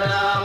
Yeah.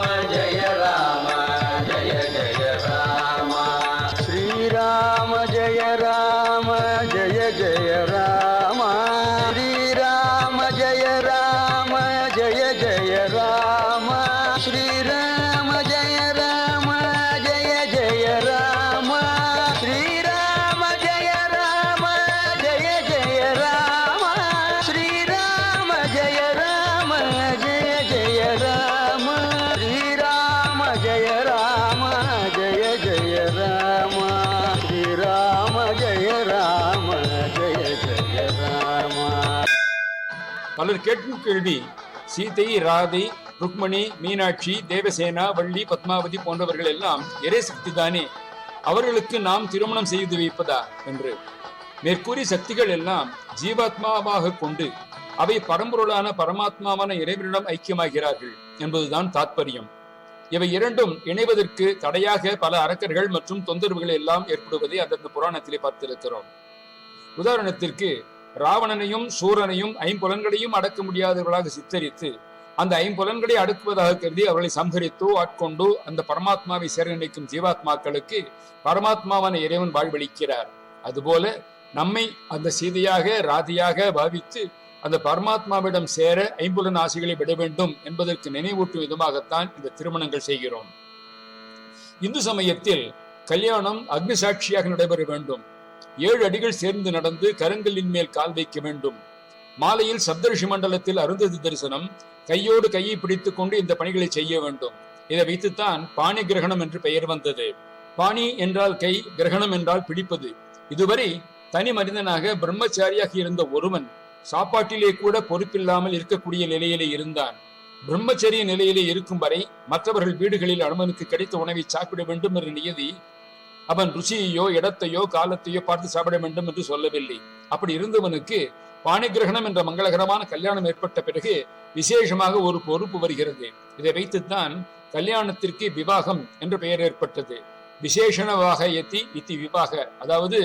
இப்பொழுது கேட்கும் கேள்வி சீதை ராதை ருக்மணி மீனாட்சி தேவசேனா வள்ளி பத்மாவதி போன்றவர்கள் எல்லாம் எரே சக்தி தானே அவர்களுக்கு நாம் திருமணம் செய்து வைப்பதா என்று. மேற்கூறி சக்திகள் எல்லாம் ஜீவாத்மாவாக கொண்டு அவை பரம்பொருளான பரமாத்மாவான இறைவனிடம் ஐக்கியமாகிறார்கள் என்பதுதான் தாத்பரியம். இவை இரண்டும் இணைவதற்கு தடையாக பல அரக்கர்கள் மற்றும் தொந்தரவுகள் எல்லாம் ஏற்படுவதை அந்தந்த புராணத்திலே பார்த்திருக்கிறோம். உதாரணத்திற்கு ராவணனையும் சூரனையும் ஐம்புலன்களையும் அடக்க முடியாதவர்களாக சித்தரித்து அந்த ஐம்புலன்களை அடக்குவதாக கருதி அவர்களை சம்ஹரித்தோ ஆட்கொண்டோ அந்த பரமாத்மாவை சேர நினைக்கும் ஜீவாத்மாக்களுக்கு பரமாத்மாவான இறைவன் வாழ்வளிக்கிறார். அதுபோல நம்மை அந்த சீதையாக ராதியாக பாவித்து அந்த பரமாத்மாவிடம் சேர ஐம்புலன் ஆசைகளை விட வேண்டும் என்பதற்கு நினைவூட்டும் விதமாகத்தான் இந்த திருமணங்கள் செய்கிறோம். இந்து சமயத்தில் கல்யாணம் அக்னி சாட்சியாக நடைபெற வேண்டும். ஏழு அடிகள் சேர்ந்து நடந்து கருங்கல்லின் மேல் கால் வைக்க வேண்டும். மாலையில் சப்தரிஷி மண்டலத்தில் அருந்ததி தரிசனம் கையோடு கையை பிடித்துக் கொண்டு இந்த பணிகளை செய்ய வேண்டும். இதை வைத்துத்தான் பாணி கிரகணம் என்று பெயர் வந்தது. பாணி என்றால் கை கிரகணம் என்றால் பிடிப்பது. இதுவரை தனி மனிதனாக பிரம்மச்சாரியாக இருந்த ஒருவன் சாப்பாட்டிலே கூட பொறுப்பில்லாமல் இருக்கக்கூடிய நிலையிலே இருந்தான். பிரம்மச்சரிய நிலையிலே இருக்கும் வரை மற்றவர்கள் வீடுகளில் அனுமனுக்கு கிடைத்த உணவை சாப்பிட வேண்டும் என்ற நியதி அவன் ருசியையோ இடத்தையோ காலத்தையோ பார்த்து சாப்பிட வேண்டும் என்று சொல்லவில்லை. அப்படி இருந்தவனுக்கு பாணிகிரகணம் என்ற மங்களகரமான கல்யாணம் ஏற்பட்ட பிறகு விசேஷமாக ஒரு பொறுப்பு வருகிறது. இதை வைத்துத்தான் கல்யாணத்திற்கு விவாகம் என்ற பெயர் ஏற்பட்டது. விசேஷணவாக எத்தி இத்தி விவாக. அதாவது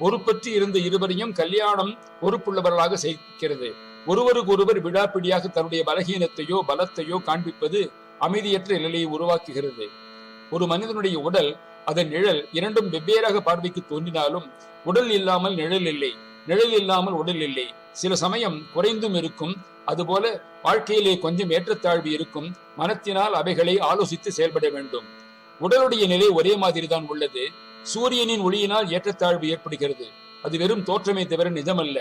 பொறுப்பற்றி இருந்த இருவரையும் கல்யாணம் பொறுப்புள்ளவர்களாக செய்கிறது ஒருவருக்கு ஒருவர் விடாப்பிடியாக தன்னுடைய பலகீனத்தையோ பலத்தையோ காண்பிப்பது அமைதியற்ற நிலையை உருவாக்குகிறது. ஒரு மனிதனுடைய உடல் அதன் நிழல் இரண்டும் வெவ்வேறாக பார்வைக்கு தோன்றினாலும் உடல் இல்லாமல் நிழல் இல்லை. நிழல் இல்லாமல் உடல் இல்லை. சில சமயம் குறைந்தும் இருக்கும். அதுபோல வாழ்க்கையிலே கொஞ்சம் ஏற்றத்தாழ்வு இருக்கும். மனத்தினால் அவைகளை ஆலோசித்து செயல்பட வேண்டும். உடலுடைய நிலை ஒரே மாதிரி தான் உள்ளது. சூரியனின் ஒளியினால் ஏற்றத்தாழ்வு ஏற்படுகிறது. அது வெறும் தோற்றமே தவிர நிஜமல்ல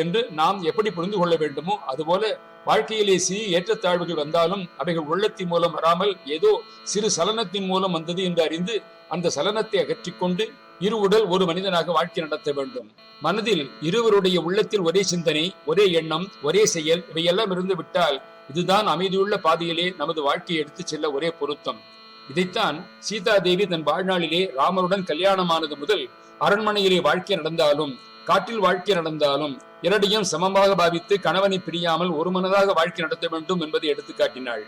என்று நாம் எப்படி புரிந்து கொள்ள வேண்டுமோ அதுபோல வாழ்க்கையிலே சிறு ஏற்றத்தாழ்வுகள் வந்தாலும் அவைகள் உள்ளத்தின் மூலம் வராமல் ஏதோ சிறு சலனத்தின் மூலம் வந்தது என்று அறிந்து அந்த சலனத்தை அகற்றிக்கொண்டு இரு உடல் ஒரு மனிதனாக வாழ்க்கை நடத்த வேண்டும். மனதில் இருவருடைய உள்ளத்தில் ஒரே சிந்தனை ஒரே எண்ணம் ஒரே செயல் இவையெல்லாம் இருந்து விட்டால் இதுதான் அமைதியுள்ள பாதையிலே நமது வாழ்க்கையை எடுத்துச் செல்ல ஒரே பொருத்தம். இதைத்தான் சீதா தேவி தன் வாழ்நாளிலே ராமருடன் கல்யாணமானது முதல் அரண்மனையிலே வாழ்க்கை நடந்தாலும் காட்டில் வாழ்க்கை நடந்தாலும் இரண்டையும் சமமாக பாவித்து கணவனை பிரியாமல் ஒரு மனதாக வாழ்க்கை நடத்த வேண்டும் என்பதை எடுத்து காட்டினாள்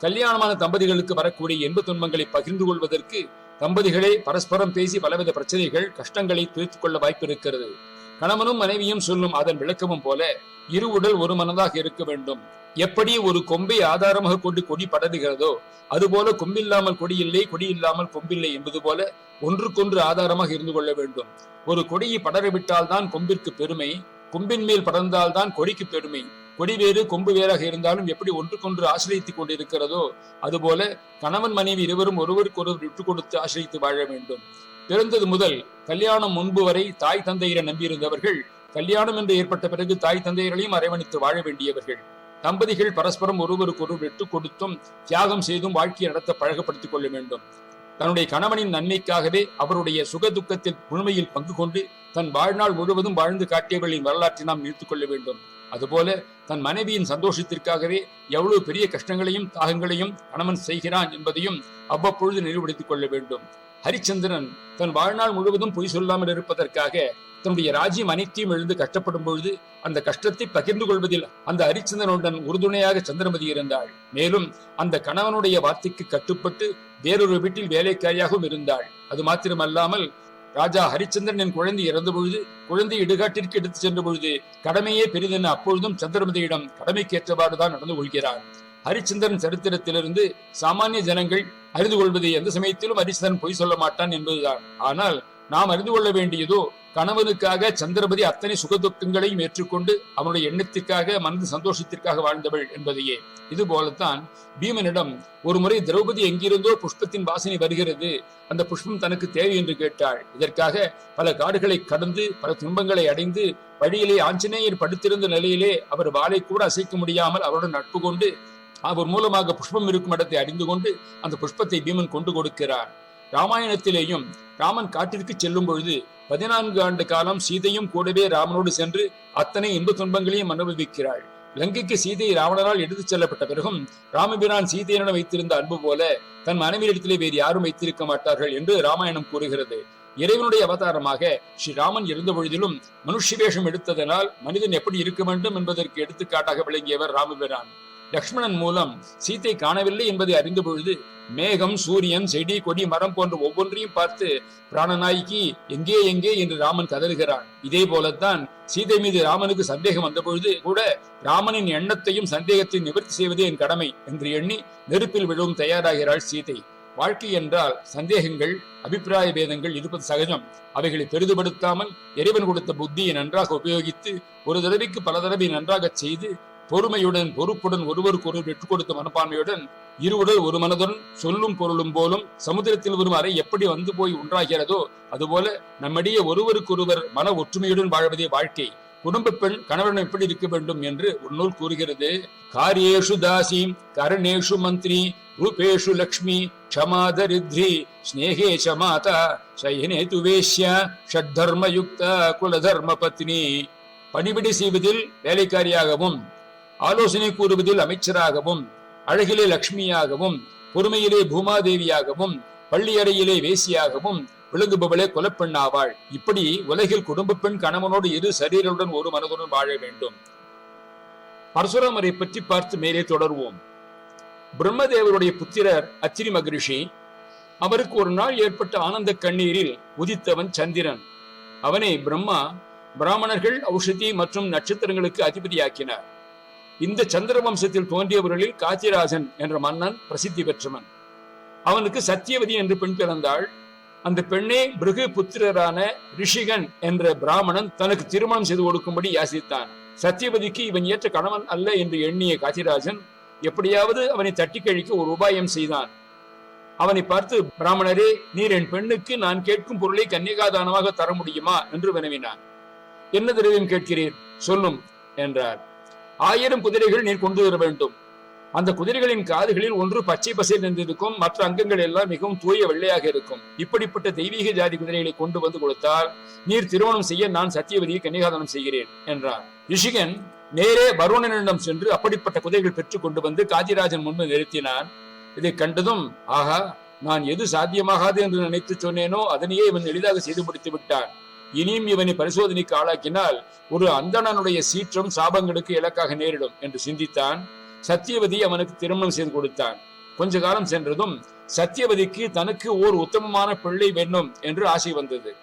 கல்யாணமான தம்பதிகளுக்கு வரக்கூடிய இன்ப துன்பங்களை பகிர்ந்து கொள்வதற்கு தம்பதிகளே பரஸ்பரம் பேசி பலவித பிரச்சனைகள் கஷ்டங்களை தீர்த்து கொள்ள வாய்ப்பு இருக்கிறது கணவனும் மனைவியும் சொல்லும் அதன் விளக்கமும் போல இரு உடல் ஒரு மனதாக இருக்க வேண்டும். எப்படி ஒரு கொம்பை ஆதாரமாக கொண்டு கொடி படருகிறதோ அதுபோல கொம்பில்லாமல் கொடி இல்லை கொடி இல்லாமல் கொம்பில்லை என்பது போல ஒன்றுக்கொன்று ஆதாரமாக இருந்து கொள்ள வேண்டும். ஒரு கொடியை படரவிட்டால் தான் கொம்பிற்கு பெருமை கொம்பின் மேல் படர்ந்தால் தான் கொடிக்கு பெருமை. கொடி வேறு கொம்பு வேறாக இருந்தாலும் எப்படி ஒன்றுக்கொன்று ஆசிரியத்துக் கொண்டிருக்கிறதோ அதுபோல கணவன் மனைவி இருவரும் ஒருவருக்கு ஒருவர் விட்டுக் கொடுத்து ஆசிரியத்து வாழ வேண்டும். பிறந்தது முதல் கல்யாணம் முன்பு வரை தாய் தந்தையரை நம்பியிருந்தவர்கள் கல்யாணம் என்று ஏற்பட்ட பிறகு தாய் தந்தையர்களையும் அரவணைத்து வாழ வேண்டியவர்கள். தம்பதிகள் பரஸ்பரம் ஒருவருக்கு ஒருவர் விட்டுக் கொடுத்தும் தியாகம் செய்தும் வாழ்க்கையை நடத்த பழகப்படுத்திக் கொள்ள வேண்டும். தன்னுடைய கணவனின் நன்மைக்காகவே அவருடைய சுக துக்கத்தில் முழுமையில் பங்கு கொண்டு தன் வாழ்நாள் முழுவதும் வாழ்ந்து காட்டியவர்களின் வரலாற்றை நாம் நிறுத்திக் கொள்ள வேண்டும். அதுபோல தன் மனைவியின் சந்தோஷத்திற்காகவே எவ்வளவு பெரிய கஷ்டங்களையும் தாகங்களையும் கணவன் செய்கிறான் என்பதையும் அவ்வப்பொழுது நினைவுபடுத்திக் கொள்ள வேண்டும். ஹரிச்சந்திரன் தன் வாழ்நாள் முழுவதும் பொய் சொல்லாமல் இருப்பதற்காக தன்னுடைய ராஜ்யம் அனைத்தையும் எழுந்து கஷ்டப்படும் பொழுது அந்த கஷ்டத்தை பகிர்ந்து கொள்வதில் அந்த ஹரிச்சந்திரனுடன் உறுதுணையாக சந்திரமதி இருந்தாள். மேலும் அந்த கணவனுடைய வார்த்தைக்கு கட்டுப்பட்டு வேறொரு வீட்டில் வேலைக்காரியாகவும் இருந்தாள். அது மாத்திரமல்லாமல் ராஜா ஹரிச்சந்திரன் என் குழந்தை இறந்த பொழுது குழந்தை இடுகாட்டிற்கு எடுத்து சென்ற பொழுது கடமையே பெரிதென அப்பொழுதும் சந்திரமதியிடம் கடமைக்கேற்றவாறுதான் நடந்து கொள்கிறார் ஹரிச்சந்திரன் சரித்திரத்திலிருந்து சாமானிய ஜனங்கள் அறிந்து கொள்வது எந்த சமயத்திலும் ஹரிச்சந்திரன் பொய் சொல்ல மாட்டான் என்பதுதான். ஆனால் நாம் அறிந்து கொள்ள வேண்டியதோ கணவனுக்காக சந்திரபதி அத்தனை சுகதுக்கங்களையும் ஏற்றுக்கொண்டு அவனுடைய எண்ணத்திற்காக மனது சந்தோஷத்திற்காக வாழ்ந்தவள் என்பதையே. இது போலத்தான் பீமனிடம் ஒரு முறை திரௌபதி எங்கிருந்தோ புஷ்பத்தின் வாசனை வருகிறது. அந்த புஷ்பம் தனக்கு தேவை என்று கேட்டாள். இதற்காக பல காடுகளை கடந்து பல துன்பங்களை அடைந்து வழியிலே ஆஞ்சநேயர் படுத்திருந்த நிலையிலே அவர் வாளை கூட அசைக்க முடியாமல் அவருடன் நட்பு கொண்டு அவர் மூலமாக புஷ்பம் இருக்கும் இடத்தை அறிந்து கொண்டு அந்த புஷ்பத்தை பீமன் கொண்டு கொடுக்கிறார். ராமாயணத்திலேயும் ராமன் காட்டிற்கு செல்லும் பொழுது பதினான்கு ஆண்டு காலம் சீதையும் கூடவே ராமனோடு சென்று அத்தனை இன்ப துன்பங்களையும் அனுபவிக்கிறாள். லங்கைக்கு சீதை ராவணனால் எடுத்துச் செல்லப்பட்ட பிறகும் ராமபிரான் சீதையிடம் வைத்திருந்த அன்பு போல தன் மனைவியிடத்திலே வேறு யாரும் வைத்திருக்க மாட்டார்கள் என்று ராமாயணம் கூறுகிறது. இறைவனுடைய அவதாரமாக ஸ்ரீராமன் இருந்த பொழுதிலும் மனுஷ வேஷம் எடுத்ததனால் மனிதன் எப்படி இருக்க வேண்டும் என்பதற்கு எடுத்துக்காட்டாக விளங்கியவர் ராமபிரான். லக்ஷ்மணன் மூலம் சீத்தை காணவில்லை என்பதை அறிந்த பொழுது மேகம் சூரியன் செடி கொடி மரம் போன்ற ஒவ்வொன்றையும் பார்த்து பிராணநாய்க்கு எங்கே எங்கே? என்று ராமன் கதறுகிறான். இதே போலத்தான் சீதை மீது ராமனுக்கு சந்தேகம் வந்தபொழுது கூட ராமனின் எண்ணத்தையும் சந்தேகத்தை நிவர்த்தி செய்வதே என் கடமை என்று எண்ணி நெருப்பில் விழவும் தயாராகிறாள் சீதை. வாழ்க்கை என்றால் சந்தேகங்கள் அபிப்பிராய பேதங்கள் இருப்பது சகஜம். அவைகளை பெரிதுபடுத்தாமல் இறைவன் கொடுத்த புத்தியை நன்றாக உபயோகித்து ஒரு தடவைக்கு பல தடவை நன்றாக செய்து பொறுமையுடன் பொறுப்புடன் ஒருவருக்கொரு ஒருவர் விட்டுக் கொடுத்த மனப்பான்மையுடன் இருவுடல் ஒரு மனதுடன் சொல்லும் பொருளும் போலும் சமுதிரத்தில் வரும் அறை எப்படி வந்து போய் ஒன்றாகிறதோ அதுபோல நம்மிடையே ஒருவருக்கொருவர் மன ஒற்றுமையுடன் வாழ்வதே வாழ்க்கை. குடும்ப பெண் கணவன் எப்படி இருக்க வேண்டும் என்று ஒரு நூல் கூறுகிறது. காரியேஷு தாசி கரணேஷு மந்திரி ரூபேஷு லக்ஷ்மி க்ஷமா தரித்ரி சமாதா ச மாதா சயனே துவேஷ்ய ஷட்தர்மயுக்த குலதர்ம பத்னி. பணிவிடை செய்வதில் வேலைக்காரியாகவும் ஆலோசனை கூறுவதில் அமைச்சராகவும் அழகிலே லக்ஷ்மியாகவும் பொறுமையிலே பூமாதேவியாகவும் பள்ளியறையிலே வேசியாகவும் விளங்குபவளே குலப்பெண்ணாவாள் இப்படி உலகில் குடும்ப பெண் கணவனோடு இரு சரீரனுடன் ஒரு மனதுடன் வாழ வேண்டும். பரசுராமரை பற்றி பார்த்து மேலே தொடர்வோம். பிரம்மதேவருடைய புத்திரர் அத்திரி மகரிஷி அவருக்கு ஒரு நாள் ஏற்பட்ட ஆனந்த கண்ணீரில் உதித்தவன் சந்திரன். அவனை பிரம்மா பிராமணர்கள் ஔஷதி மற்றும் நட்சத்திரங்களுக்கு அதிபதியாக்கினார். இந்த சந்திர வம்சத்தில் தோன்றியவர்களில் காத்திராஜன் என்ற மன்னன் பிரசித்தி பெற்றவன். அவனுக்கு சத்தியவதி என்று பெண் பிறந்தாள். அந்த பெண்ணே பிருகு புத்திரரான ரிஷிகன் என்ற பிராமணன் தனக்கு திருமணம் செய்து கொடுக்கும்படி யாசித்தான். சத்தியவதிக்கு இவன் ஏற்ற கணவன் அல்ல என்று எண்ணிய காத்திராஜன் எப்படியாவது அவனை தட்டி கழிக்க ஒரு உபாயம் செய்தான். அவனை பார்த்து பிராமணரே நீர் என் பெண்ணுக்கு நான் கேட்கும் பொருளை கன்னிகாதானமாக தர முடியுமா? என்று வினவினான். என்ன திரவியம் கேட்கிறீர்? சொல்லும் என்றார். ஆயிரம் குதிரைகள் நீர் கொண்டு வர வேண்டும். அந்த குதிரைகளின் காதுகளில் ஒன்று பச்சை பசேல் நின்றிருக்கும் மற்ற அங்கங்கள் எல்லாம் மிகவும் தூய வெள்ளையாக இருக்கும். இப்படிப்பட்ட தெய்வீக ஜாதி குதிரைகளை கொண்டு வந்து கொடுத்தால் நீர் திருமணம் செய்ய நான் சத்தியவதியை கன்னிகாதனம் செய்கிறேன் என்றார். ரிஷிகன் நேரே வருணனிடம் சென்று அப்படிப்பட்ட குதிரைகள் பெற்றுக் கொண்டு வந்து காதிராஜன் முன்பு நிறுத்தினான். இதை கண்டதும் ஆகா நான் எது சாத்தியமாகாது என்று நினைத்து சொன்னேனோ அதனையே இவன் எளிதாக செய்து முடித்து விட்டான். இனியும் இவனை பரிசோதனைக்கு ஆளாக்கினால் ஒரு அந்தணனுடைய சீற்றம் சாபங்களுக்கு இலக்காக நேரிடும் என்று சிந்தித்தான். சத்தியவதி அவனுக்கு திருமணம் செய்து கொடுத்தான். கொஞ்ச காலம் சென்றதும் சத்தியவதிக்கு தனக்கு ஓர் உத்தமமான பிள்ளை வேண்டும் என்று ஆசை வந்தது.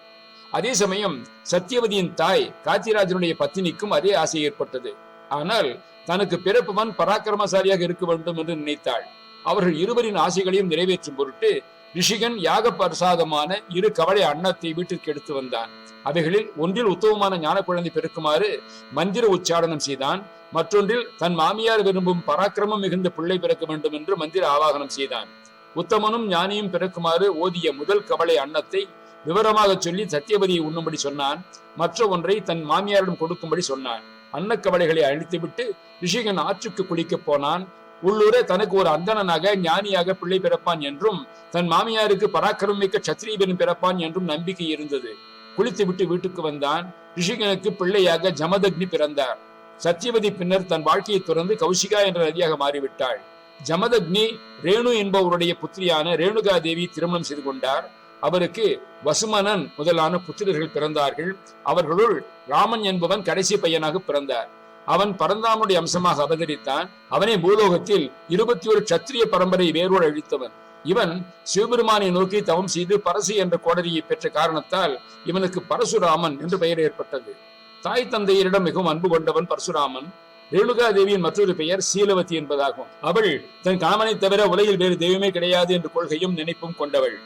அதே சமயம் சத்தியவதியின் தாய் காத்திராஜனுடைய பத்தினிக்கும் அதே ஆசை ஏற்பட்டது. ஆனால் தனக்கு பிறப்பவன் பராக்கிரமசாலியாக இருக்க வேண்டும் என்று நினைத்தாள். அவர்கள் இருவரின் ஆசைகளையும் நிறைவேற்றும் பொருட்டு ரிஷிகன் யாக பிரசாதமான இரு கவலை அன்னத்தை வீட்டிற்கு எடுத்து வந்தான். அவைகளில் ஒன்றில் உத்தவமான ஞான குழந்தை பிறக்குமாறு மந்திர உச்சாடனம் செய்தான். மற்றொன்றில் தன் மாமியார் விரும்பும் பராக்கிரமம் மிகுந்த பிள்ளை பிறக்க வேண்டும் என்று மந்திர ஆவாகனம் செய்தான். உத்தமனும் ஞானியும் பிறக்குமாறு ஓதிய முதல் கவலை அன்னத்தை விவரமாக சொல்லி சத்தியபதியை உண்ணும்படி சொன்னான். மற்ற ஒன்றை தன் மாமியாரிடம் கொடுக்கும்படி சொன்னான். அன்னக்கவலைகளை அழித்துவிட்டு ரிஷிகன் ஆற்றுக்கு குளிக்கப் போனான். உள்ளூர தனக்கு ஒரு அந்தணனாக ஞானியாக பிள்ளை பிறப்பான் என்றும் தன் மாமியாருக்கு பராக்கிரமம் மிக்க சத்திரியபெரும் பிறப்பான் என்றும் நம்பிக்கை இருந்தது. குளித்துவிட்டு வீட்டுக்கு வந்தான். ரிஷிகனுக்கு பிள்ளையாக ஜமதக்னி பிறந்தார். சத்தியவதி பின்னர் தன் வாழ்க்கையை துறந்து கௌஷிகா என்ற நதியாக மாறிவிட்டாள். ஜமதக்னி ரேணு என்பவருடைய புத்திரியான ரேணுகா தேவி திருமணம் செய்து கொண்டார். அவருக்கு வசுமனன் முதலான புத்திரர்கள் பிறந்தார்கள். அவர்களுள் ராமன் என்பவன் கடைசி பையனாக பிறந்தார். அவன் பரந்தாமனுடைய அம்சமாக அவதரித்தான் அவனே பூலோகத்தில் இருபத்தி ஒரு சத்திரிய பரம்பரை வேரோடு அழித்தவன். இவன் சிவபெருமானை நோக்கி தவம் செய்து பரசு என்ற கோடரியை பெற்ற காரணத்தால் இவனுக்கு பரசுராமன் என்று பெயர் ஏற்பட்டது. தாய் தந்தையரிடம் மிகவும் அன்பு கொண்டவன் பரசுராமன். ரேணுகா தேவியின் மற்றொரு பெயர் சீலவதி என்பதாகும். அவள் தன் கணவனை தவிர உலகில் வேறு தெய்வமே கிடையாது என்ற கொள்கையும் நினைப்பும் கொண்டவள்.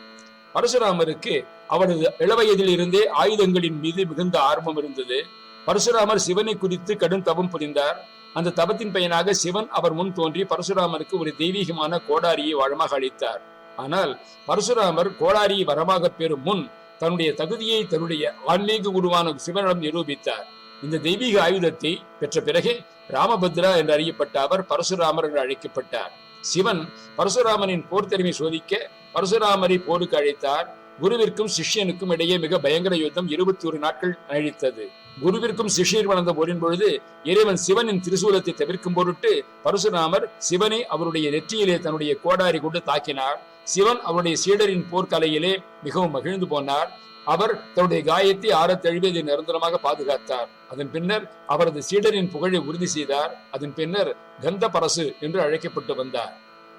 பரசுராமருக்கு அவரது இளவயதில் இருந்தே ஆயுதங்களின் மீது மிகுந்த ஆர்வம் இருந்தது. பரசுராமர் சிவனை குறித்து கடும் தவம் புரிந்தார். அந்த தவத்தின் பயனாக சிவன் அவர் முன் தோன்றி பரசுராமருக்கு ஒரு தெய்வீகமான கோடாரியை வளமாக அளித்தார். ஆனால் பரசுராமர் கோடாரியை வரமாக பெறும் முன் தன்னுடைய தகுதியை தன்னுடைய ஆன்மீக குருவான சிவனிடம் நிரூபித்தார். இந்த தெய்வீக ஆயுதத்தை பெற்ற பிறகு ராமபத்ரா என்று அறியப்பட்ட அவர் பரசுராமர் என்று அழைக்கப்பட்டார். சிவன் பரசுராமனின் போர் திறமை சோதிக்க பரசுராமரை போருக்கு அழைத்தார். குருவிற்கும் சிஷ்யனுக்கும் இடையே மிக பயங்கர யுத்தம் இருபத்தி ஒரு நாட்கள் அழித்தது குருவிற்கும் சிஷியர் வளர்ந்த போரின் பொழுது இறைவன் சிவனின் திரிசூலத்தை தவிர்க்கும் பொருட்டு பரசுராமர் சிவனை அவருடைய நெற்றியிலே தன்னுடைய கோடாரி கொண்டு தாக்கினார். சிவன் அவருடைய சீடரின் போர்க்கலையிலே மிகவும் மகிழ்ந்து போனார். அவர் தன்னுடைய காயத்தை ஆறத் தழுவியதை நிரந்தரமாக பாதுகாத்தார். அதன் பின்னர் அவரது சீடரின் புகழை உறுதி செய்தார். அதன் பின்னர் கந்த பரசு என்று அழைக்கப்பட்டு வந்தார்.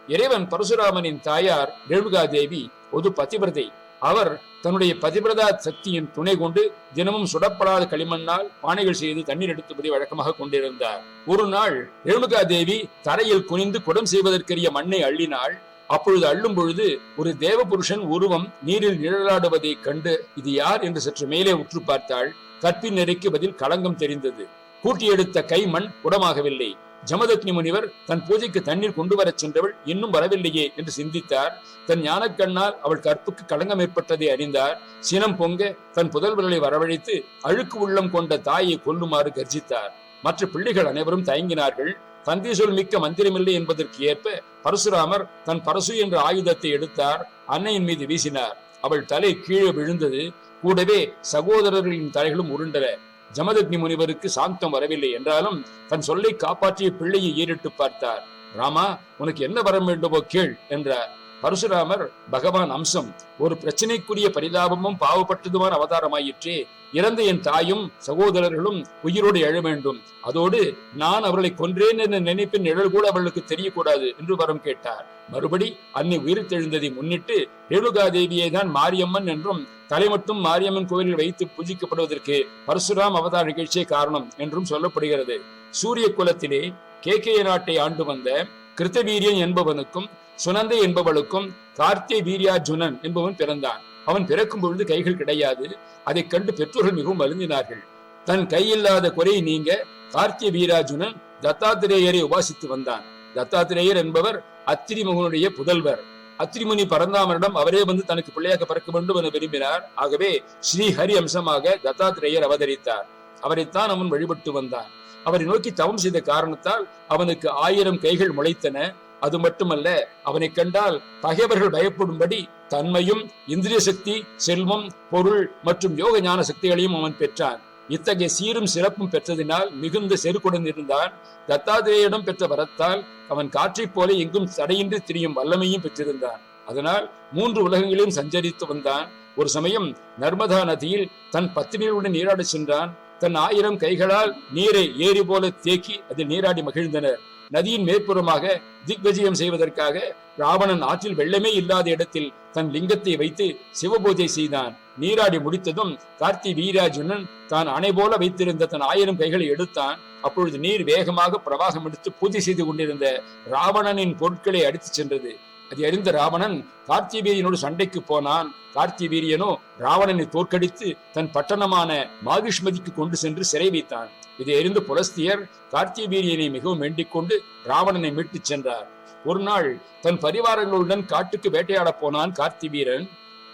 இறைவன் பரசுராமனின் தாயார் ரேணுகா தேவி ஒரு பதிவிரதை அவர் தன்னுடைய பதிபிரதா சக்தியின் துணை கொண்டு தினமும் சுடப்படாத களிமண்ணால் பானைகள் செய்து தண்ணீர் எடுத்துவதை வழக்கமாக கொண்டிருந்தார். ஒரு நாள் ரேணுகா தேவி தரையில் குனிந்து குடம் செய்வதற்கரிய மண்ணை அள்ளினாள் அப்பொழுது அள்ளும் பொழுது ஒரு தேவபுருஷன் உருவம் நீரில் நிழலாடுவதை கண்டு இது யார்? என்று சற்று மேலே உற்று பார்த்தாள். கற்பின் நெறிக்கு பதில் களங்கம் தெரிந்தது. கூட்டி எடுத்த கை மண் குடமாகவில்லை. ஜமதக்னி முனிவர் தன் பூஜைக்கு தண்ணீர் கொண்டு வரச் சென்றவள் இன்னும் வரவில்லையே என்று சிந்தித்தார். தன் ஞானக்கண்ணால் அவள் கற்புக்கு களங்கம் ஏற்பட்டதை அறிந்தார். சினம் பொங்க தன் புதல்வர்களை வரவழைத்து அழுக்கு உள்ளம் கொண்ட தாயை கொல்லுமாறு கர்ஜித்தார். மற்ற பிள்ளைகள் அனைவரும் தயங்கினார்கள். தந்தை சொல் மிக்க மந்திரமில்லை என்பதற்கு ஏற்ப பரசுராமர் தன் பரசு என்ற ஆயுதத்தை எடுத்தார். அன்னையின் மீது வீசினார். அவள் தலை கீழே விழுந்தது. கூடவே சகோதரர்களின் தலைகளும் உருண்டன. ஜமதக்னி முனிவருக்கு சாந்தம் வரவில்லை என்றாலும் தன் சொல்லை காப்பாற்றிய பிள்ளையை ஏறிட்டு பார்த்தார். ராமா உனக்கு என்ன வர வேண்டுமோ கேள் என்றார். பரசுராமர் பகவான் அம்சம் ஒரு பிரச்சனைக்குரிய பரிதாபமும் பாவப்பட்டதுமான அவதாரமாயிற்று. இறந்த என் தாயும் சகோதரர்களும் உயிரோடு எழ வேண்டும். அதோடு நான் அவர்களை கொன்றேன் என்ற நினைப்பின் நிழல் கூட அவர்களுக்கு தெரியக்கூடாது என்று வரம் கேட்டார். மறுபடி அன்னை உயிர்த்தெழுந்ததை முன்னிட்டு ரேணுகா தேவியை தான் மாரியம்மன் என்றும் தலை மட்டும் மாரியம்மன் கோவிலில் வைத்து பூஜிக்கப்படுவதற்கு பரசுராம் அவதார நிகழ்ச்சியே காரணம் என்றும் சொல்லப்படுகிறது. சூரிய குலத்திலே கே நாட்டை ஆண்டு வந்த கிருத்தவீரியன் என்பவனுக்கும் சுனந்தை என்பவளுக்கும் கார்த்திய வீரியார்ஜுனன் என்பவன் பிறந்தான். அவன் பிறக்கும் பொழுது கைகள் கிடையாது. அதைக் கண்டு பெற்றோர்கள் மிகவும் வருந்தினார்கள் தன் கையில்லாத குறையை நீங்க கார்த்திய வீரார்ஜுனன் தத்தாத்திரேயரை உபாசித்து வந்தான். தத்தாத்திரேயர் என்பவர் அத்திரி மகனுடைய புதல்வர். அத்திரிமுனி பரந்தாமனிடம் அவரே வந்து தனக்கு பிள்ளையாக பிறக்க வேண்டும் என விரும்பினார். ஆகவே ஸ்ரீ ஹரி அம்சமாக தத்தாத்திரேயர் அவதரித்தார். அவரைத்தான் அவன் வழிபட்டு வந்தான். அவரை நோக்கி தவம் செய்த காரணத்தால் அவனுக்கு ஆயிரம் கைகள் முளைத்தன. அது மட்டுமல்ல அவனை கண்டால் பகைவர்கள் பயப்படும்படி தன்மையும் இந்திரிய சக்தி செல்வம் பொருள் மற்றும் யோக ஞான சக்திகளையும் அவன் பெற்றான். இத்தகைய சீரும் சிறப்பும் பெற்றதினால் மிகுந்த செருக்குடன் இருந்தான். தத்தாத்திரேயிடம் பெற்ற வரத்தால் அவன் காற்றைப் போல எங்கும் தடையின்றி திரியும் வல்லமையும் பெற்றிருந்தான். அதனால் மூன்று உலகங்களையும் சஞ்சரித்து வந்தான். ஒரு சமயம் நர்மதா நதியில் தன் பத்தினியுடன் நீராடச் சென்றான். தன் ஆயிரம் கைகளால் நீரை ஏரி போல தேக்கி அதில் நீராடி மகிழ்ந்தனர். நதியின் மேற்புறமாக திக்விஜயம் செய்வதற்காக ராவணன் ஆற்றில் வெள்ளமே இல்லாத இடத்தில் தன் லிங்கத்தை வைத்து சிவபூஜை செய்தான். நீராடி முடித்ததும் கார்த்தி வீராஜுனன் தான் அணை போல வைத்திருந்த தன் ஆயிரம் கைகளை எடுத்தான். அப்பொழுது நீர் வேகமாக பிரவாகம் எடுத்து பூஜை செய்து கொண்டிருந்த ராவணனின் பொருட்களை அடித்துச் சென்றது. அது அறிந்த ராவணன் கார்த்திவீரியனோடு சண்டைக்கு போனான். கார்த்திவீரியனோ ராவணனை தோற்கடித்து தன் பட்டணமான மாகிஷ்மதிக்கு கொண்டு சென்று சிறை வைத்தான். இதை அறிந்து புலஸ்தியர் கார்த்திவீரியனை மிகவும் வேண்டிக் கொண்டு ராவணனை மீட்டுச் சென்றார். ஒரு நாள் தன் பரிவாரங்களுடன் காட்டுக்கு வேட்டையாடப் போனான் கார்த்திவீரன்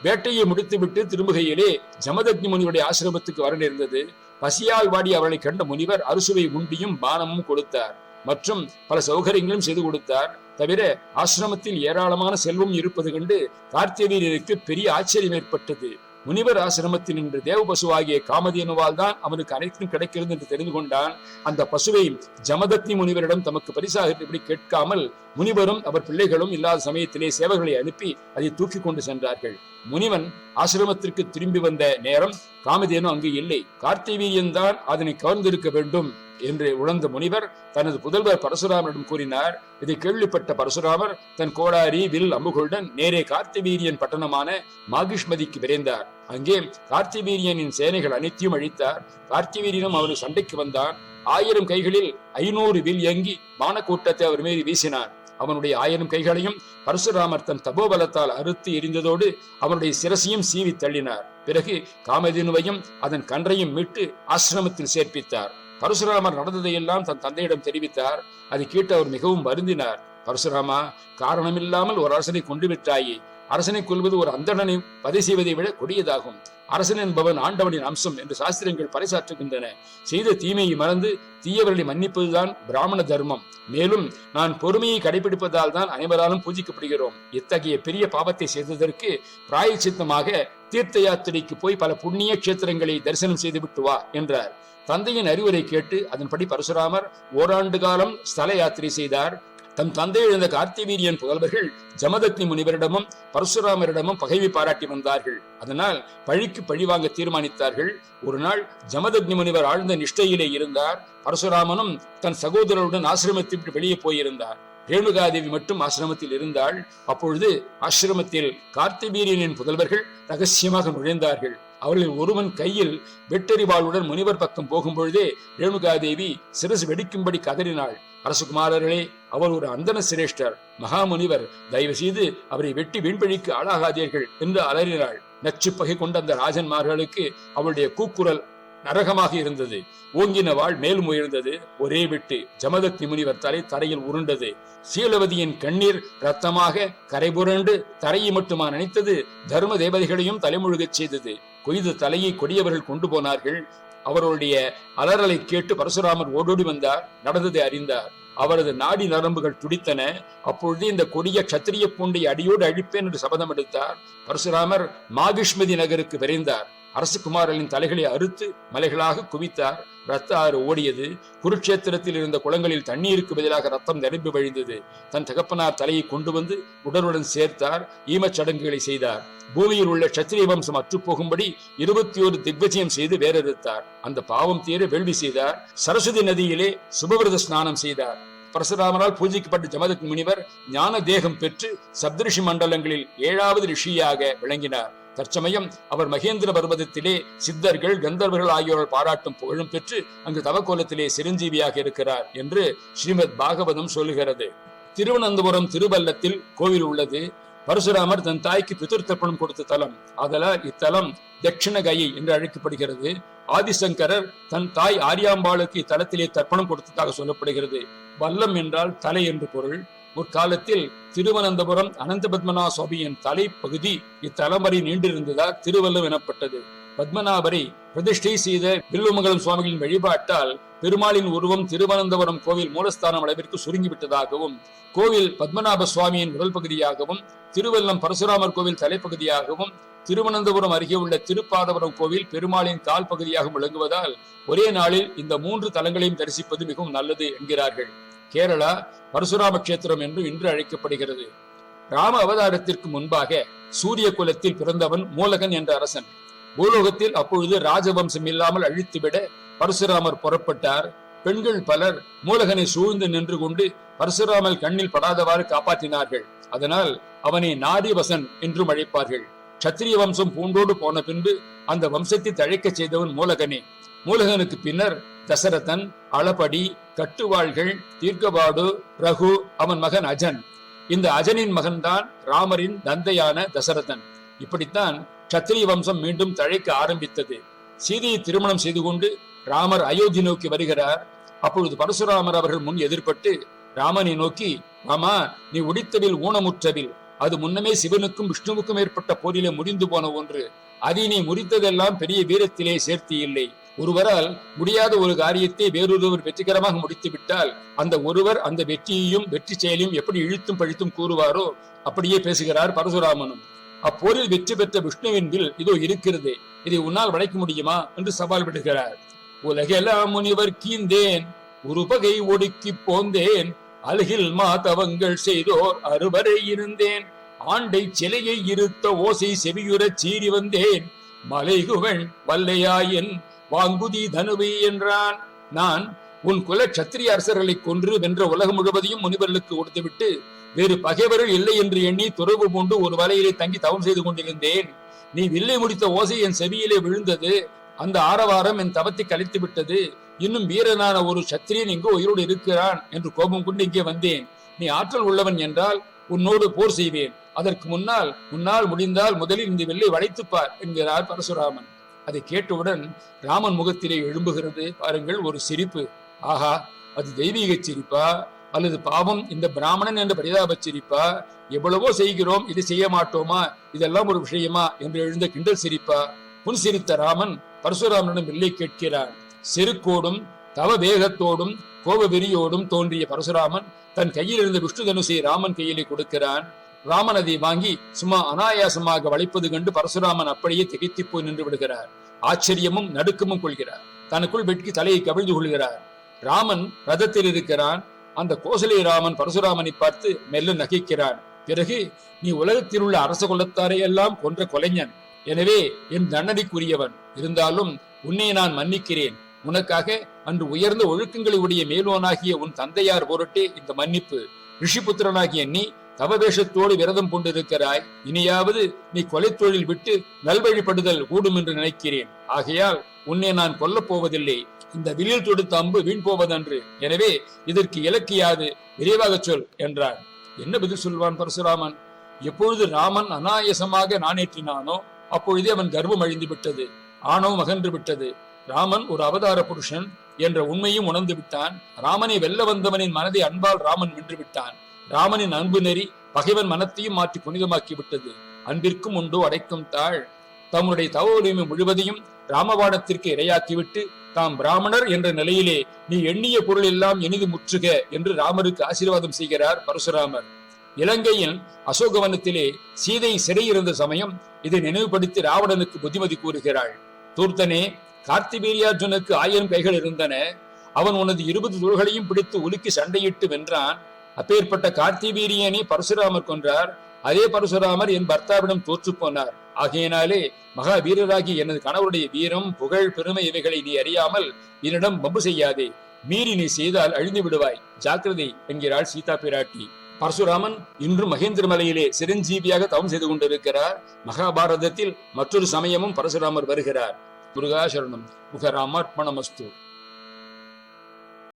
வேட்டையை முடித்துவிட்டு திரும்புகையிலே ஜமதக்னி முனிவருடைய ஆசிரமத்துக்கு வர நேர்ந்தது. பசியால் வாடி அவளை கண்ட முனிவர் அறுசுவை உண்டியும் பானமும் கொடுத்தார் மற்றும் பல சௌகரியங்களும் செய்து கொடுத்தார். தவிர ஆசிரமத்தில் ஏராளமான செல்வம் இருப்பது கண்டு கார்த்தியவீரருக்கு பெரிய ஆச்சரியம் ஏற்பட்டது. முனிவர் ஆசிரமத்தில் நின்று தேவ பசுவாகிய காமதேனுவால் தான் அவனுக்கு அனைத்தும் கிடைக்கிறது என்று தெரிந்து கொண்டான். அந்த பசுவை ஜமதத்தி முனிவரிடம் தமக்கு பரிசாக இப்படி கேட்காமல் முனிவரும் அவர் பிள்ளைகளும் இல்லாத சமயத்திலே சேவர்களை அனுப்பி அதை தூக்கி கொண்டு சென்றார்கள். முனிவன் ஆசிரமத்திற்கு திரும்பி வந்த நேரம் காமதேனு அங்கு இல்லை. கார்த்திவீரியன் தான் அதனை கவர்ந்திருக்க வேண்டும். என்று உணர்ந்த முனிவர் தனது புதல்வர் பரசுராமரிடம் கூறினார் இதை கேள்விப்பட்ட பரசுராமர் தன் கோடாரி வில் அம்புகளுடன் நேரே கார்த்திவீரியன் பட்டணமான மாகிஷ்மதிக்கு விரைந்தார். அங்கே கார்த்திவீரியனின் சேனைகள் அனைத்தையும் அழித்தார். கார்த்திவீரியனும் அவரு சண்டைக்கு வந்தான். ஆயிரம் கைகளில் ஐநூறு வில் இயங்கி மானக்கூட்டத்தை அவர் மீது வீசினார். அவனுடைய ஆயிரம் கைகளையும் பரசுராமர் தன் தபோபலத்தால் அறுத்து எரிந்ததோடு அவனுடைய சிரசையும் சீவி தள்ளினார். பிறகு காமதேனுவையும் அதன் கன்றையும் மீட்டு ஆசிரமத்தில் சேர்ப்பித்தார். பரசுராமர் நடந்ததையெல்லாம் தன் தந்தையிடம் தெரிவித்தார். அதை கேட்டு அவர் மிகவும் வருந்தினார். பரசுராமா காரணமில்லாமல் ஒரு அரசனை கொண்டு விட்டாயே. அரசனை கொள்வது ஒரு அந்தணனை பதை செய்வதை விட கொடியதாகும். அரசன் என்பவன் ஆண்டவனின் அம்சம் என்று சாஸ்திரங்கள் பறைசாற்றுகின்றன. செய்த தீமையை மறந்து தீயவர்களை மன்னிப்பதுதான் பிராமண தர்மம். மேலும் நான் பொறுமையை கடைபிடிப்பதால் தான் அனைவராலும் பூஜிக்கப்படுகிறோம். இத்தகைய பெரிய பாவத்தை செய்ததற்கு பிராயச்சித்தமாக தீர்த்த யாத்திரைக்கு போய் பல புண்ணிய கஷேத்திரங்களை தரிசனம் செய்துவிட்டு வா என்றார். தந்தையின் அறிவுரை கேட்டு அதன்படி பரசுராமர் ஓராண்டு காலம் ஸ்தல யாத்திரை செய்தார். தம் தந்தை எழுந்த கார்த்திவீரியன் புதல்வர்கள் ஜமதக்னி முனிவரிடமும் பரசுராமரிடமும் பகைவி பாராட்டி வந்தார்கள். அதனால் பழிக்கு பழிவாங்க தீர்மானித்தார்கள். ஒரு நாள் ஜமதக்னி முனிவர் ஆழ்ந்த நிஷ்டையிலே இருந்தார். பரசுராமனும் தன் சகோதரருடன் ஆசிரமத்தை விட்டு வெளியே போயிருந்தார். ரேணுகாதேவி மட்டும் ஆசிரமத்தில் இருந்தாள். அப்பொழுது ஆசிரமத்தில் கார்த்திவீரியனின் புதல்வர்கள் ரகசியமாக நுழைந்தார்கள். அவர்களில் ஒருவன் கையில் வெட்டறிவாளுடன் முனிவர் பக்கம் போகும்பொழுதே ரேணுகாதேவி சிறசு வெடிக்கும்படி கதறினாள். அரசகுமாரர்களே அவர் ஒரு அந்தன சிரேஷ்டர். மகாமுனிவர் தயவு செய்து அவரை வெட்டி வீண்பழிக்கு ஆளாகாதீர்கள் என்று அலறினாள். நச்சுப்பகை கொண்ட அந்த ராஜன்மார்களுக்கு அவளுடைய கூக்குரல் நரகமாக இருந்தது. ஓங்கின வாழ் மேலும் உயர்ந்தது ஒரே விட்டு ஜமதக்தி முனிவர் தலை தரையில் உருண்டது. சீலவதியின் கண்ணீர் ரத்தமாக கரைபுரண்டு தரையை மட்டுமா நினைத்தது. தர்ம தேவதைகளையும் தலைமுழுகச் செய்தது. கொய்து தலையை கொடியவர்கள் கொண்டு போனார்கள். அவர்களுடைய அலறலை கேட்டு பரசுராமர் ஓடோடி வந்தார் நடந்ததை அறிந்தார். அவரது நாடி நரம்புகள் துடித்தன. அப்பொழுது இந்த கொடிய கத்திரிய பூண்டை அடியோடு அழிப்பேன் என்று சபதம் எடுத்தார். பரசுராமர் மாகிஷ்மதி நகருக்கு விரைந்தார். அரசகுமாரனின் தலைகளை அறுத்து மலைகளாக குவித்தார். ரத்த ஆறு ஓடியது. குருட்சேத்திரத்தில் இருந்த குளங்களில் தண்ணீருக்கு பதிலாக ரத்தம் நிரம்பி வழிந்தது. தன் தகப்பனார் தலையை கொண்டு வந்து உடலுடன் சேர்த்தார். ஈமச் சடங்குகளை செய்தார். பூமியில் உள்ள சத்திரிய வம்சம் அற்றுப்போகும்படி இருபத்தி ஒரு திக்விஜயம் செய்து வேறறுத்தார். அந்த பாவம் தீர வேள்வி செய்தார். சரஸ்வதி நதியிலே சுபவிரத ஸ்நானம் செய்தார். பரசுராமரால் பூஜிக்கப்பட்ட ஜமதக் முனிவர் ஞான தேகம் பெற்று சப்தரிஷி மண்டலங்களில் ஏழாவது ரிஷியாக விளங்கினார். தற்சமயம் அவர் மகேந்திர பர்வதத்திலே சித்தர்கள் கந்தர்வர்கள் ஆகியோரால் பாராட்டும் புகழும் பெற்று அங்கு தவக்கோலத்திலே சிரஞ்சீவியாக இருக்கிறார் என்று ஸ்ரீமத் பாகவதம் சொல்லுகிறது. திருவனந்தபுரம் திருவல்லத்தில் கோவில் உள்ளது. பரசுராமர் தன் தாய்க்கு பிதுர் தர்ப்பணம் கொடுத்த தலம். அதனால் இத்தலம் தட்சிணகயை என்று அழைக்கப்படுகிறது. ஆதிசங்கரர் தன் தாய் ஆரியாம்பாளுக்கு இத்தலத்திலே தர்ப்பணம் கொடுத்ததாக சொல்லப்படுகிறது. வல்லம் என்றால் தலை என்று பொருள். முற்காலத்தில் திருவனந்தபுரம் அனந்த பத்மநா சுவாமியின் தலைப்பகுதி இத்தலமறை நீண்டிருந்ததால் திருவல்லம் எனப்பட்டது. பத்மநாபரை பிரதிஷ்டை செய்த வில்லுமங்கலம் சுவாமிகளின் வழிபாட்டால் பெருமாளின் உருவம் திருவனந்தபுரம் கோவில் மூலஸ்தானம் அளவிற்கு சுருங்கிவிட்டதாகவும் கோவில் பத்மநாப சுவாமியின் உடல் பகுதியாகவும் திருவல்லம் பரசுராமர் கோவில் தலைப்பகுதியாகவும் திருவனந்தபுரம் அருகே உள்ள திருப்பாதபுரம் கோவில் பெருமாளின் கால் பகுதியாக விளங்குவதால் ஒரே நாளில் இந்த மூன்று தலங்களையும் தரிசிப்பது மிகவும் நல்லது என்கிறார்கள். கேரளா பரசுராம கஷேத்திரம் என்று இன்று அழைக்கப்படுகிறது. ராம அவதாரத்திற்கு முன்பாக சூரிய குலத்தில் பிறந்தவன் மூலகன் என்ற அரசன். பூலோகத்தில் அப்பொழுது ராஜவம்சம் இல்லாமல் அழித்துவிட பரசுராமர் புறப்பட்டார். பெண்கள் பலர் மூலகனை சூழ்ந்து நின்று கொண்டு பரசுராமல் கண்ணில் படாதவாறு காப்பாற்றினார்கள். அதனால் அவனை நாரிவசன் என்றும் அழைப்பார்கள். சத்திரிய வம்சம் பூண்டோடு போன பின்பு அந்த வம்சத்தை தழைக்க செய்தவன் மூலகனே. மூலகனுக்கு பின்னர் தசரதன் அளபடி கட்டுவாள்கள் தீர்க்கபாடு ரகு அவன் மகன் அஜன். இந்த அஜனின் மகன்தான் ராமரின் தந்தையான தசரதன். இப்படித்தான் கத்திரிய வம்சம் மீண்டும் தழைக்க ஆரம்பித்தது. சீதையை திருமணம் செய்து கொண்டு ராமர் அயோத்தி நோக்கி வருகிறார். அப்பொழுது பரசுராமர் அவர்கள் முன் எதிர்பட்டு ராமனை நோக்கி ராமா நீ உடித்தவில் ஊனமுற்றவில் அது முன்னமே சிவனுக்கும் விஷ்ணுவுக்கும் ஏற்பட்ட போரிலே முடிந்து போன ஒன்று. அதை நீ முறித்ததெல்லாம் பெரிய வீரத்திலே சேர்த்தியில்லை. ஒருவரால் முடியாத ஒரு காரியத்தை வேறொருவர் வெற்றிகரமாக முடித்து விட்டால் அந்த ஒருவர் அந்த வெற்றியையும் வெற்றி செயலையும் எப்படி இழுத்தும் பழித்தும் கூறுவாரோ அப்படியே பேசுகிறார் பரசுராமனும். அப்போரில் வெற்றி பெற்ற விஷ்ணுவின் வில் இதோ இருக்கிறது இதை உன்னால் வளைக்க முடியுமா? என்று சவால் விடுகிறார். உலகெல்லாம் முனிவர் கீந்தேன் உருபகை ஒடுக்கி போந்தேன் அழகில் மாதவங்கள் செய்தோர் அறுவரை இருந்தேன் ஆண்டை சிலையை இருத்த ஓசை செவியுறச் சீறி வந்தேன் மலைகுவன் வல்லையாயின் வாங்குதி தனுவி என்றான். நான் உன் குல சத்திரிய அரசர்களை கொன்று வென்ற உலகம் முழுவதையும் முனிவர்களுக்கு கொடுத்துவிட்டு வேறு பகைவர்கள் இல்லை என்று எண்ணி துறவு கொண்டு ஒரு வலையிலே தங்கி தவம் செய்து கொண்டிருந்தேன். நீ வில்லை முடித்த ஓசை என் செவியிலே விழுந்தது. அந்த ஆரவாரம் என் தவத்தை கழித்து விட்டது. இன்னும் வீரனான ஒரு சத்திரியன் இங்கு உயிரோடு இருக்கிறான் என்று கோபம் கொண்டு இங்கே வந்தேன். நீ ஆற்றல் உள்ளவன் என்றால் உன்னோடு போர் செய்வேன். அதற்கு முன்னால் முன்னால் முடிந்தால் முதலில் இந்த வெள்ளை வளைத்துப்பார் என்கிறார் பரசுராமன். அதை கேட்டவுடன் ராமன் முகத்திலே எழும்புகிறது. பாருங்கள் ஒரு சிரிப்பு. ஆஹா அது தெய்வீக சிரிப்பா? அல்லது பாவம் இந்த பிராமணன் என்ற பரிதாப சிரிப்பா? எவ்வளவோ செய்கிறோம் இது செய்ய மாட்டோமா? இதெல்லாம் ஒரு விஷயமா? என்று எழுந்த கிண்டல் சிரிப்பா? புன் சிரித்த ராமன் பரசுராமனிடம் இல்லை கேட்கிறான் செருக்கோடும் தவ வேகத்தோடும் கோப வெறியோடும் தோன்றிய பரசுராமன் தன் கையில் இருந்த விஷ்ணு தனுசை ராமன் கையிலே கொடுக்கிறான். ராமநதி வாங்கி சும்மா அனாயாசமாக வளைப்பது கண்டு பரசுராமன் அப்படியே திகைத்து போய் நின்று விடுகிறார். ஆச்சரியமும் நடுக்கமும் கொள்கிறார். தனக்குள் வெட்கி தலையை கவிழ்ந்து கொள்கிறார். ராமன் ரதத்தில் இருக்கிறான். அந்த கோசலை ராமன் பரசுராமனை பார்த்து மெல்ல நகைக்கிறான். பிறகு நீ உலகத்தில் உள்ள அரச குலத்தாரை எல்லாம் கொன்ற கொலைஞன். எனவே என் தண்டனைக்குரியவன். இருந்தாலும் உன்னை நான் மன்னிக்கிறேன். உனக்காக அன்று உயர்ந்த ஒழுக்கங்களை உடைய மேலோனாகிய உன் தந்தையார் பொருட்டே இந்த மன்னிப்பு. ரிஷிபுத்திரனாகிய நீ தவவேஷத்தோடு விரதம் கொண்டிருக்கிறாய். இனியாவது நீ கொலை தொழில் விட்டு நல்வழிப்படுதல் கூடும் என்று நினைக்கிறேன். ஆகையால் உன்னை நான் கொல்லப் போவதில்லை. இந்த வில்லில் தொடுத்த அம்பு வீண் போவதன்று. எனவே இதற்கு இலக்கியாது. விரைவாக சொல் என்றான் என்ன பதில் சொல்வான் பரசுராமன்? எப்பொழுது ராமன் அனாயசமாக நாணேற்றினானோ அப்பொழுதே அவன் கர்வம் அழிந்து விட்டது. ஆணவம் அகன்று விட்டது. ராமன் ஒரு அவதார புருஷன் என்ற உண்மையும் உணர்ந்து விட்டான். ராமனை வெல்ல வந்தவனின் மனதை அன்பால் ராமன் வென்று விட்டான். ராமனின் அன்பு நெறி பகைவன் மனத்தையும் மாற்றி புனிதமாக்கி விட்டது அன்பிற்கும் உண்டோ அடைக்கும் தாழ். தம்முடைய தவ உரிமை முழுவதையும் ராமபாடத்திற்கு இரையாக்கிவிட்டு தாம் பிராமணர் என்ற நிலையிலே நீ எண்ணிய பொருள் எல்லாம் இனிது முற்றுக என்று ராமருக்கு ஆசீர்வாதம் செய்கிறார் பரசுராமர். இலங்கையின் அசோகவனத்திலே சீதை சிறையிருந்த சமயம் இதை நினைவுபடுத்தி ராவணனுக்கு புத்திமதி கூறுகிறாள். தூர்த்தனே கார்த்திபீரியார்ஜுனுக்கு ஆயிரம் கைகள் இருந்தன. அவன் உனது இருபது தோள்களையும் பிடித்து உலுக்கி சண்டையிட்டு வென்றான். அப்பேற்பட்ட கார்த்திவீரியனை பரசுராமர் கொன்றார். அதே பரசுராமர் என் பர்த்தாவிடம் தோற்று போனார். ஆகையினாலே மகா வீரராகி எனது கணவருடைய வீரம் புகழ் பெருமை இவைகளை நீ அறியாமல் என்னிடம் பம்பு செய்யாதே. மீறி நீ செய்தால் அழிந்து விடுவாய். ஜாக்கிரதை என்கிறாள் சீதா பிராட்டி. பரசுராமன் இன்றும் மகேந்திர மலையிலே சிரஞ்சீவியாக தவம் செய்து கொண்டிருக்கிறார். மகாபாரதத்தில் மற்றொரு சமயமும் பரசுராமர் வருகிறார். முருகாசரணம். முகராமார்ப்பணமஸ்து.